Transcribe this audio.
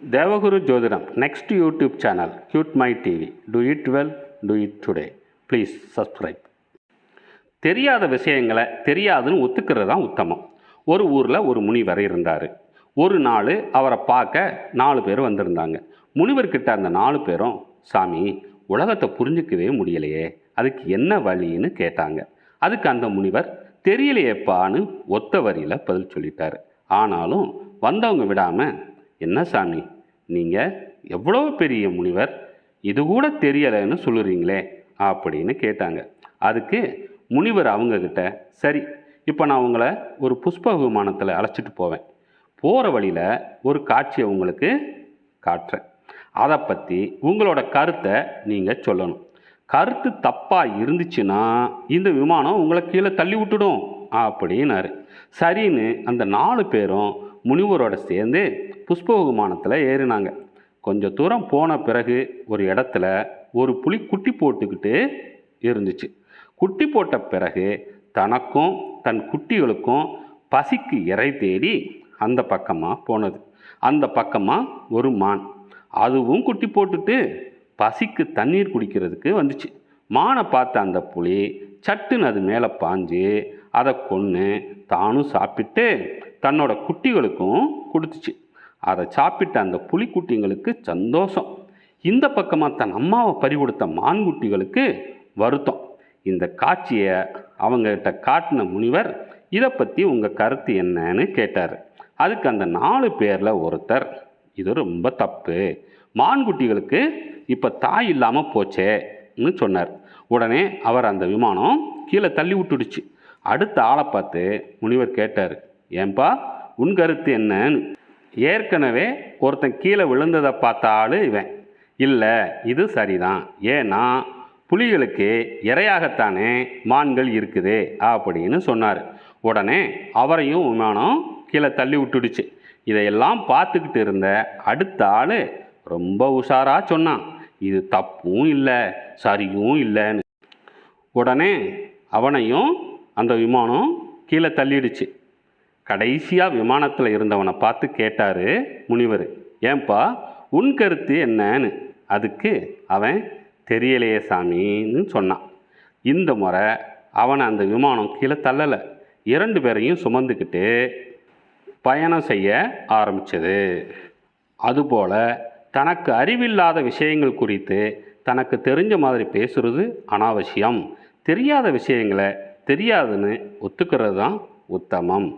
தேவகுரு ஜோதிடம் next YouTube channel cute my TV do it well do it today please subscribe தெரியாத விஷயங்களை தெரியாதுன்னு ஒத்துக்கிறது தான் உத்தமம். ஒரு ஊரில் ஒரு முனிவர் இருந்தார். ஒரு நாள் அவரை பார்க்க நாலு பேர் வந்திருந்தாங்க. முனிவர்கிட்ட அந்த நாலு பேரும் சாமி உலகத்தை புரிஞ்சிக்கவே முடியலையே. அதுக்கு என்ன வழின்னு கேட்டாங்க. அதுக்கு அந்த முனிவர் தெரியலையேப்பான்னு ஒத்த வரியில் பதில் சொல்லிட்டாரு. ஆனாலும் வந்தவங்க விடாமல் என்ன சாமி? நீங்கள் எவ்வளோ பெரிய முனிவர்? இது கூட தெரியலைன்னு சொல்லுறீங்களே அப்படின்னு கேட்டாங்க. அதுக்கு முனிவர் அவங்கக்கிட்ட சரி இப்போ நான் உங்களை ஒரு புஷ்ப விமானத்தில் அழைச்சிட்டு போவேன். போகிற வழியில் ஒரு காட்சியை உங்களுக்கு காட்டுறேன். அதை பற்றி உங்களோட கருத்தை நீங்கள் சொல்லணும். கருத்து தப்பாக இருந்துச்சுன்னா இந்த விமானம் உங்களை கீழே தள்ளி விட்டுடும் அப்படின்னாரு. சரின்னு அந்த நாலு பேரும் முனிவரோட சேர்ந்து புஷ்ப விமானத்தில் ஏறினாங்க. கொஞ்சம் தூரம் போன பிறகு ஒரு இடத்துல ஒரு புலி குட்டி போட்டுக்கிட்டு இருந்துச்சு. குட்டி போட்ட பிறகு தனக்கும் தன் குட்டிகளுக்கும் பசிக்கு இறை தேடி அந்த பக்கமாக போனது. அந்த பக்கமாக ஒரு மான். அதுவும் குட்டி போட்டுட்டு பசிக்கு தண்ணீர் குடிக்கிறதுக்கு வந்துச்சு. மானை பார்த்த அந்த புலி சட்டுன்னு அது மேலே பாஞ்சு அதை கொன்று தானும் சாப்பிட்டு தன்னோட குட்டிகளுக்கும் கொடுத்துச்சு. அதை சாப்பிட்ட அந்த புலிக்குட்டிங்களுக்கு சந்தோஷம். இந்த பக்கமாக தன் அம்மாவை பறி கொடுத்த மான்குட்டிகளுக்கு வருத்தம். இந்த காட்சியை அவங்ககிட்ட காட்டின முனிவர் இதை பற்றி உங்கள் கருத்து என்னன்னு கேட்டார். அதுக்கு அந்த நாலு பேரில் ஒருத்தர். இது ரொம்ப தப்பு. மான்குட்டிகளுக்கு இப்போ தாய் இல்லாமல் போச்சேன்னு சொன்னார். உடனே அவர் அந்த விமானம் கீழே தள்ளி விட்டுடுச்சு. அடுத்த ஆளை பார்த்து முனிவர் கேட்டார் ஏன்பா உன் கருத்து என்னன்னு? ஏற்கனவே ஒருத்தன் கீழே விழுந்ததை பார்த்த ஆள் இவன். இல்லை இது சரிதான். ஏன்னா புலிகளுக்கு இரையாகத்தானே மான்கள் இருக்குது அப்படின்னு சொன்னார். உடனே அவரையும் விமானம் கீழே தள்ளி விட்டுடுச்சு. இதையெல்லாம் பார்த்துக்கிட்டு இருந்த அடுத்த ஆள் ரொம்ப உஷாராக சொன்னான். இது தப்பும் இல்லை சரியும் இல்லைன்னு. உடனே அவனையும் அந்த விமானம் கீழே தள்ளிடுச்சு. கடைசியாக விமானத்தில் இருந்தவனை பார்த்து கேட்டார் முனிவர் ஏன்பா உன் கருத்து என்னன்னு? அதுக்கு அவன் தெரியலையே சாமின்னு சொன்னான். இந்த முறை அவனை அந்த விமானம் கீழே தள்ளலை. இரண்டு பேரையும் சுமந்துக்கிட்டு பயணம் செய்ய ஆரம்பித்தது அதுபோல் தனக்கு அறிவில்லாத விஷயங்கள் குறித்து தனக்கு தெரிஞ்ச மாதிரி பேசுறது அனாவசியம். தெரியாத விஷயங்களை தெரியாதுன்னு ஒத்துக்கிறது தான் உத்தமம்.